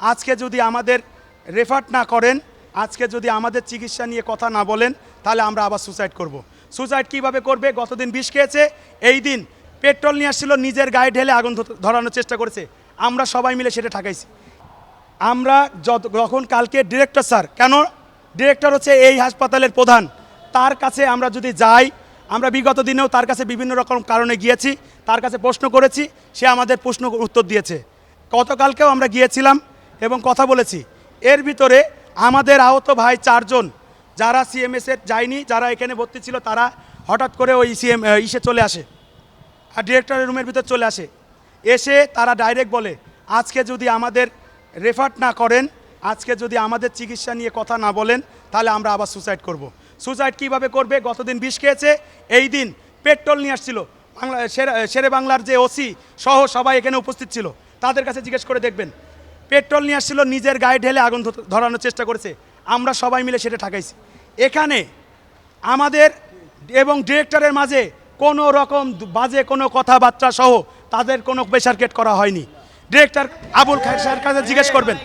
আজকে যদি আমাদের রেফার না করেন, আজকে যদি আমাদের চিকিৎসা নিয়ে কথা না বলেন, তাহলে আমরা আবার সুসাইড করব। সুসাইড কীভাবে করবে? গতদিন বিষ খেয়েছে, এই দিন পেট্রোল নিয়ে আসছিল, নিজের গায়ে ঢেলে আগুন ধরানোর চেষ্টা করেছে। আমরা সবাই মিলে সেটা ঠাকাইছি। আমরা যত, যখন কালকে ডিরেক্টর স্যার কেন? ডিরেক্টর হচ্ছে এই হাসপাতালের প্রধান। তার কাছে আমরা যদি যাই, আমরা বিগত দিনেও তার কাছে বিভিন্ন রকম কারণে গিয়েছি, তার কাছে প্রশ্ন করেছি, সে আমাদের প্রশ্ন উত্তর দিয়েছে। গতকালকেও আমরা গিয়েছিলাম এবং কথা বলেছি। এর ভিতরে আমাদের আহত ভাই চারজন, যারা সিএমএসের যায়নি, যারা এখানে ভর্তি ছিল, তারা হঠাৎ করে ওই সিএম ইসে চলে আসে আর ডিরেক্টরের রুমের ভিতর চলে আসে। এসে তারা ডাইরেক্ট বলে, আজকে যদি আমাদের রেফার না করেন, আজকে যদি আমাদের চিকিৎসা নিয়ে কথা না বলেন, তাহলে আমরা আবার সুসাইড করব। সুসাইড কীভাবে করবে? গতদিন বিষ খেয়েছে, এই দিন পেট্রোল নিয়ে আসছিল। বাংলা শেরে বাংলার যে ওসি সহ সবাই এখানে উপস্থিত ছিল। তাদের কাছে জিজ্ঞেস করে দেখবেন পেট্রোল নিয়ে আসছিল, নিজের গায়ে ঢেলে আগুন ধরানোর চেষ্টা করেছে। আমরা সবাই মিলে সেটা ঠাকাইছি। এখানে আমাদের এবং ডিরেক্টরের মাঝে কোনো রকম বাজে কোনো কথাবার্তা সহ তাদের কোনো প্রেশারকেট করা হয়নি। ডিরেক্টর আবুল খায়ের কাছে জিজ্ঞেস করবেন।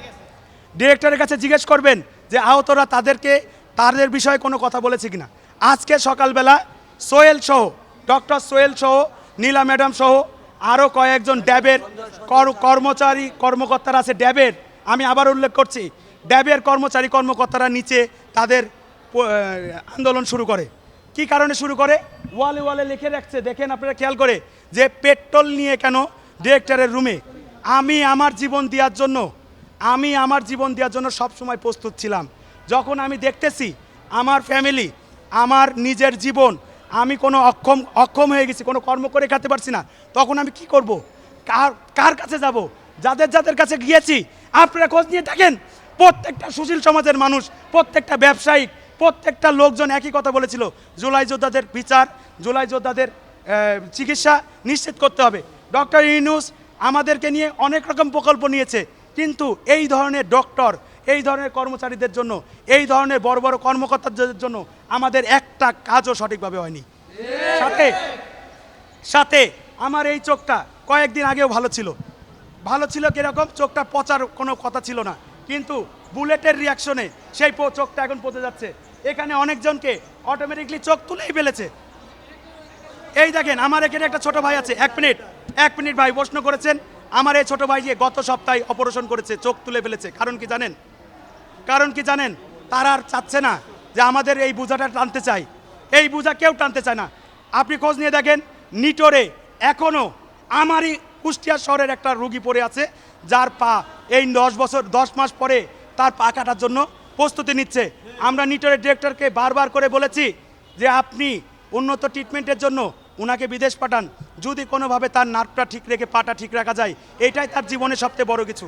ডিরেক্টরের কাছে জিজ্ঞেস করবেন যে, আহতরা তাদেরকে, তাদের বিষয়ে কোনো কথা বলেছে কিনা? আজকে সকালবেলা সোহেল সহ, ডক্টর সোহেল সহ, নীলা ম্যাডাম সহ আরও কয়েকজন ড্যাবের কর- কর্মচারী, কর্মকর্তারা আছে ড্যাবের। আমি আবার উল্লেখ করছি, ড্যাবের কর্মচারী, কর্মকর্তারা নিচে তাদের আন্দোলন শুরু করে। কি কারণে শুরু করে? ওয়ালে ওয়ালে লিখে রাখছে। দেখেন আপনারা খেয়াল করে যে পেট্রোল নিয়ে কেন ডিরেক্টরের রুমে? আমি আমার জীবন দেওয়ার জন্য, আমি আমার জীবন দেওয়ার জন্য সবসময় প্রস্তুত ছিলাম। যখন আমি দেখতেছি আমার ফ্যামিলি আমার নিজের জীবন আমি কোনো অক্ষম অক্ষম হয়ে গেছি, কোনো কর্ম করে খেতে পারছি না, তখন আমি কি করব? কার কার কাছে যাব? যাদের যাদের কাছে গিয়েছি, আপনারা খোঁজ নিয়ে থাকেন। প্রত্যেকটা সুশীল সমাজের মানুষ, প্রত্যেকটা ব্যবসায়িক, প্রত্যেকটা লোকজন একই কথা বলেছিল, জুলাই যোদ্ধাদের বিচার, জুলাই যোদ্ধাদের চিকিৎসা নিশ্চিত করতে হবে। ডক্টর ইউনুস আমাদেরকে নিয়ে অনেক রকম প্রকল্প নিয়েছে, কিন্তু এই ধরনের ডক্টর এই ধরনের কর্মচারীদের জন্য, এই ধরনের বড় বড় কর্মকর্তাদের জন্য আমাদের একটা কাজও সঠিকভাবে হয়নি। সাথে সাথে আমার এই চোখটা কয়েকদিন আগেও ভালো ছিল। ভালো ছিল কীরকম? চোখটা পচার কোনো কথা ছিল না। কিন্তু বুলেটের রিয়াকশনে সেই চোখটা এখন পচে যাচ্ছে। এখানে অনেকজনকে অটোমেটিকলি চোখ তুলেই ফেলেছে। এই দেখেন, আমার এখানে একটা ছোট ভাই আছে। এক মিনিট এক মিনিট ভাই, প্রশ্ন করেছেন। আমার এই ছোট ভাই যে গত সপ্তাহে অপারেশন করেছে, চোখ তুলে ফেলেছে। কারণ কি জানেন? কারণ কি জানেন? তারা আর চাচ্ছে না যে আমাদের এই বোঝাটা টানতে চাই। এই বোঝা কেউ টানতে চায় না। আপনি খোঁজ নিয়ে দেখেন, নিটোরে এখনও আমারই কুষ্টিয়া শহরের একটা রুগী পড়ে আছে, যার পা এই দশ বছর, দশ মাস পরে তার পা কাটার জন্য প্রস্তুতি নিচ্ছে। আমরা নিটোরের ডিরেক্টরকে বারবার করে বলেছি যে আপনি উন্নত ট্রিটমেন্টের জন্য ওনাকে বিদেশ পাঠান। যদি কোনোভাবে তার নার্ভটা ঠিক রেখে, পাটা ঠিক রাখা যায়, এটাই তার জীবনে সবচেয়ে বড় কিছু।